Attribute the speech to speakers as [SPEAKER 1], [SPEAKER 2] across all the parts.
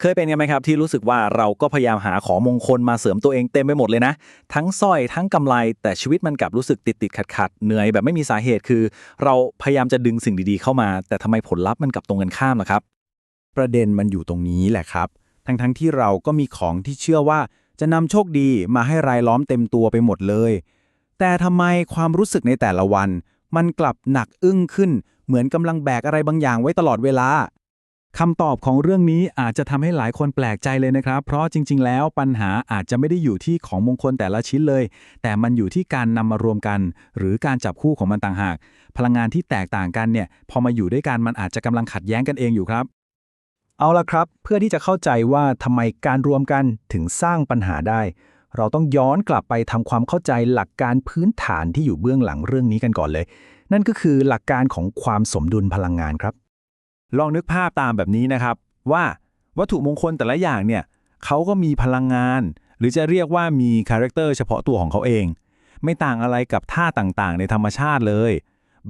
[SPEAKER 1] เคยเป็นกันไหมครับที่รู้สึกว่าเราก็พยายามหาของมงคลมาเสริมตัวเองเต็มไปหมดเลยนะ ทั้งสร้อยทั้งกำไลแต่ชีวิตมันกลับรู้สึกติดติดขัดขัดเหนื่อยแบบไม่มีสาเหตุคือ เราพยายามจะดึงสิ่งดีๆเข้ามา แต่ทำไมผลลัพธ์มันกลับตรงกันข้ามล่ะครับ
[SPEAKER 2] ประเด็นมันอยู่ตรงนี้แหละครับ ทั้งๆทที่เราก็มีของที่เชื่อว่าจะนำโชคดีมาให้รายล้อมเต็มตัวไปหมดเลย แต่ทำไมความรู้สึกในแต่ละวัน มันกลับหนักอึ้งขึ้น เหมือนกำลังแบกอะไรบางอย่างไว้ตลอดเวลา คำตอบของเรื่องนี้อาจจะทำให้หลายคนแปลกใจเลยนะครับ เพราะจริง ๆ แล้วปัญหาอาจจะไม่ได้อยู่ที่ของมงคลแต่ละชิ้นเลย แต่มันอยู่ที่การนำมารวมกัน หรือการจับคู่ของมันต่างหาก พลังงานที่แตกต่างกันเนี่ยพอมาอยู่ด้วยกันมันอาจจะกำลังขัดแย้งกันเองอยู่ครับ เอาละครับ เพื่อที่จะเข้าใจว่าทำไมการรวมกันถึงสร้างปัญหาได้ เราต้องย้อนกลับไปทำความเข้าใจหลักการพื้นฐานที่อยู่เบื้องหลังเรื่องนี้กันก่อนเลย นั่นก็คือหลักการของความสมดุลพลังงานครับ ลองนึกภาพตามแบบนี้นะครับ ว่าวัตถุมงคลแต่ละอย่างเนี่ยเขาก็มีพลังงาน หรือจะเรียกว่ามีคาแรคเตอร์เฉพาะตัวของเขาเอง ไม่ต่างอะไรกับท่าต่างๆ ในธรรมชาติเลย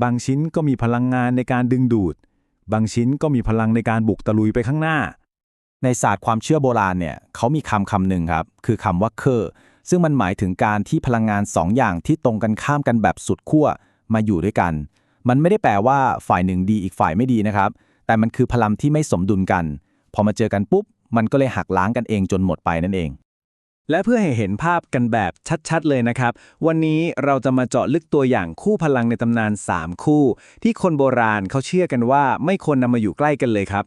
[SPEAKER 2] บางชิ้นก็มีพลังงานในการดึงดูด บางชิ้นก็มีพลังในการบุกตะลุยไปข้างหน้า ในศาสตร์ความเชื่อโบราณเนี่ยเขามีคำคำหนึ่งครับ คือคำว่าเคอร์ซึ่งมันหมายถึงการที่พลังงานสองอย่างที่ตรงกันข้ามกันแบบสุดขั้วมาอยู่ด้วยกัน มันไม่ได้แปลว่าฝ่ายหนึ่งดีอีกฝ่ายไม่ดีนะครับ แต่มันคือพลังที่ไม่สมดุลกัน พอมาเจอกันปุ๊บ มันก็เลยหักล้างกันเองจนหมดไปนั่นเอง และเพื่อให้เห็นภาพกันแบบชัดๆเลยนะครับ วันนี้เราจะมาเจาะลึกตัวอย่างคู่พลังในตำนาน 3 คู่ ที่คนโบราณเขาเชื่อกันว่าไม่ควรนำมาอยู่ใกล้กันเลยครับ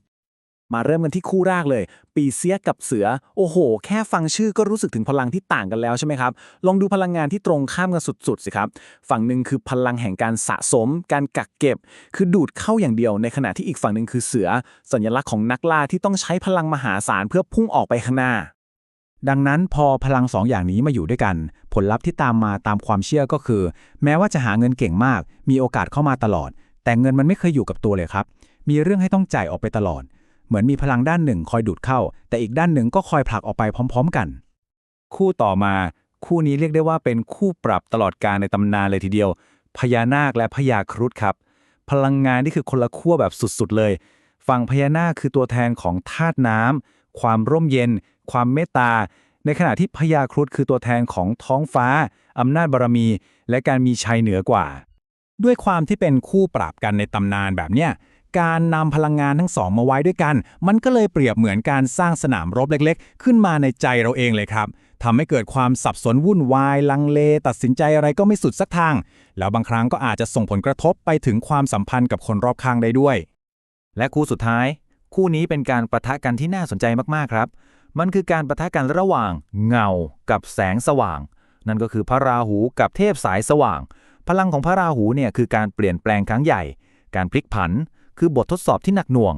[SPEAKER 2] มาเริ่มกันที่คู่แรกเลย ปีเสียกับเสือ โอ้โห แค่ฟังชื่อก็รู้สึกถึงพลังที่ต่างกันแล้วใช่ไหมครับ ลองดูพลังงานที่ตรงข้ามกันสุดๆสิครับ ฝั่งหนึ่งคือพลังแห่งการสะสม การกักเก็บ คือดูดเข้าอย่างเดียว ในขณะที่อีกฝั่งหนึ่งคือเสือ สัญลักษณ์ของนักล่าที่ต้องใช้พลังมหาศาลเพื่อพุ่งออกไปข้างหน้า ดังนั้นพอพลังสองอย่างนี้มาอยู่ด้วยกัน ผลลัพธ์ที่ตามมาตามความเชื่อก็คือ แม้ว่าจะหาเงินเก่งมาก มีโอกาสเข้ามาตลอด แต่เงินมันไม่เคยอยู่กับตัวเลยครับ มีเรื่องให้ต้องจ่ายออกไปตลอด เหมือนมีพลังด้านหนึ่งคอยดูดเข้า แต่อีกด้านหนึ่งก็คอยผลักออกไปพร้อม ๆ กัน คู่ต่อมา คู่นี้เรียกได้ว่าเป็นคู่ปรับตลอดการในตำนานเลยทีเดียว พญานาคและพญาครุฑครับ พลังงานนี่คือคนละขั้วแบบสุดๆเลย ฝั่งพญานาคคือตัวแทนของธาตุน้ำความร่มเย็น ความเมตตา ในขณะที่พญาครุฑคือตัวแทนของท้องฟ้าอำนาจบารมี และการมีชัยเหนือกว่า ด้วยความที่เป็นคู่ปรับกันในตำนานแบบเนี้ย การนำพลังงานทั้งสองมาไว้ด้วยกัน มันก็เลยเปรียบเหมือนการสร้างสนามรบเล็กๆ ขึ้นมาในใจเราเองเลยครับทำให้เกิดความสับสนวุ่นวาย ลังเล ตัดสินใจอะไรก็ไม่สุดสักทาง แล้วบางครั้งก็อาจจะส่งผลกระทบไปถึงความสัมพันธ์กับคนรอบข้างได้ด้วย และคู่สุดท้าย คู่นี้เป็นการประทะกันที่น่าสนใจมากๆครับ มันคือการประทะกันระหว่าง เงา กับแสงสว่าง นั่นก็คือพระราหูกับเทพสายสว่าง พลังของพระราหูเนี่ยคือการเปลี่ยนแปลงครั้งใหญ่ การพลิกผัน คือบททดสอบที่หนักหน่วง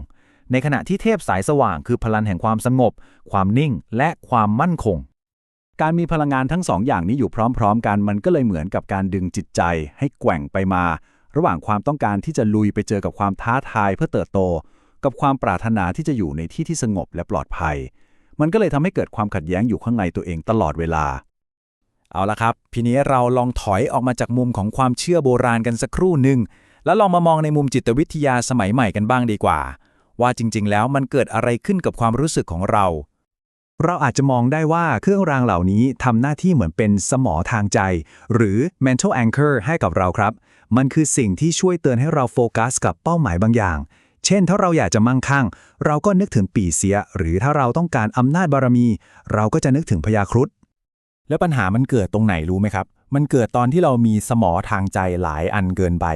[SPEAKER 2] ในขณะที่เทพสายสว่างคือพลังแห่งความสงบ ความนิ่ง และความมั่นคง การมีพลังงานทั้งสองอย่างนี้อยู่พร้อมๆ กันมันก็เลยเหมือนกับการดึงจิตใจ ให้แกว่งไปมา ระหว่างความต้องการที่จะลุยไปเจอกับความท้าทายเพื่อเติบโต กับความปรารถนาที่จะอยู่ในที่ที่สงบและปลอดภัย มันก็เลยทำให้เกิดความขัดแย้งอยู่ข้างในตัวเองตลอดเวลาเอาละครับ ทีนี้เราลองถอยออกมาจากมุมของความเชื่อโบราณกันสักครู่หนึ่ง แล้วลองมามองในมุมจิตวิทยาสมัยใหม่กันบ้างดีกว่า ว่าจริง ๆ แล้วมันเกิดอะไรขึ้นกับความรู้สึกของเรา เราอาจจะมองได้ว่าเครื่องรางเหล่านี้ทำหน้าที่เหมือนเป็นสมอทางใจ หรือ mental anchor ให้กับเราครับ มันคือสิ่งที่ช่วยเตือนให้เราโฟกัสกับเป้าหมายบางอย่าง เช่น ถ้าเราอยากจะมั่งคั่ง เราก็นึกถึงปีเสีย หรือถ้าเราต้องการอำนาจบารมี เราก็จะนึกถึงพญาครุฑแล้วปัญหามันเกิดตรงไหนรู้ไหมครับ มันเกิดตอนที่เรามีสมอทางใจหลายอันเกินไป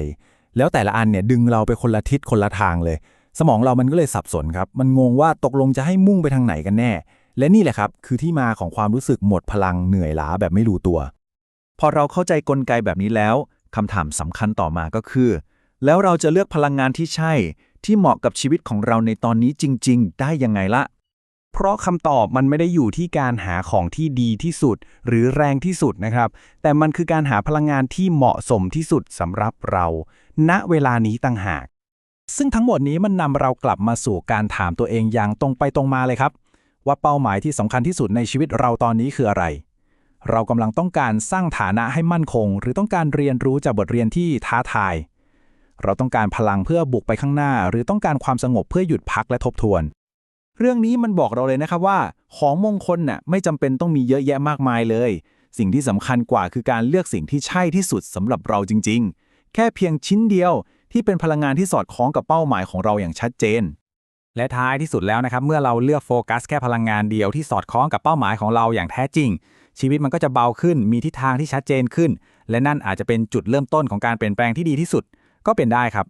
[SPEAKER 2] แล้วแต่ละอันเนี่ยดึงเราไปคนละทิศคนละทางเลย สมองเรามันก็เลยสับสนครับ มันงงว่าตกลงจะให้มุ่งไปทางไหนกันแน่ และนี่แหละครับ คือที่มาของความรู้สึกหมดพลังเหนื่อยล้าแบบไม่รู้ตัว พอเราเข้าใจกลไกแบบนี้แล้วคำถามสำคัญต่อมาก็คือ แล้วเราจะเลือกพลังงานที่ใช่ ที่เหมาะกับชีวิตของเราในตอนนี้จริง ๆ ได้ยังไงละ เพราะคำตอบมันไม่ได้อยู่ที่การหาของที่ดีที่สุด หรือแรงที่สุดนะครับ แต่มันคือการหาพลังงานที่เหมาะสมที่สุดสำหรับเรา ณเวลานี้ต่างหาก ซึ่งทั้งหมดนี้มันนำเรากลับมาสู่การถามตัวเองอย่างตรงไปตรงมาเลยครับ ว่าเป้าหมายที่สำคัญที่สุดในชีวิตเราตอนนี้คืออะไร เรากำลังต้องการสร้างฐานะให้มั่นคง หรือต้องการเรียนรู้จากบทเรียนที่ท้าทาย เราต้องการพลังเพื่อบุกไปข้างหน้า หรือต้องการความสงบเพื่อหยุดพักและทบทวน เรื่องนี้มันบอกเราเลยนะครับว่า ของมงคลน่ะไม่จำเป็นต้องมีเยอะแยะมากมายเลย สิ่งที่สำคัญกว่าคือการเลือกสิ่งที่ใช่ที่สุดสำหรับเราจริง ๆ แค่เพียงชิ้นเดียวที่เป็นพลังงานที่สอดคล้องกับเป้าหมายของเราอย่างชัดเจน
[SPEAKER 3] และท้ายที่สุดแล้วนะครับ เมื่อเราเลือกโฟกัสแค่พลังงานเดียวที่สอดคล้องกับเป้าหมายของเราอย่างแท้จริง ชีวิตมันก็จะเบาขึ้น มีทิศทางที่ชัดเจนขึ้น และนั่นอาจจะเป็นจุดเริ่มต้นของการเปลี่ยนแปลงที่ดีที่สุด ก็เป็นได้ครับ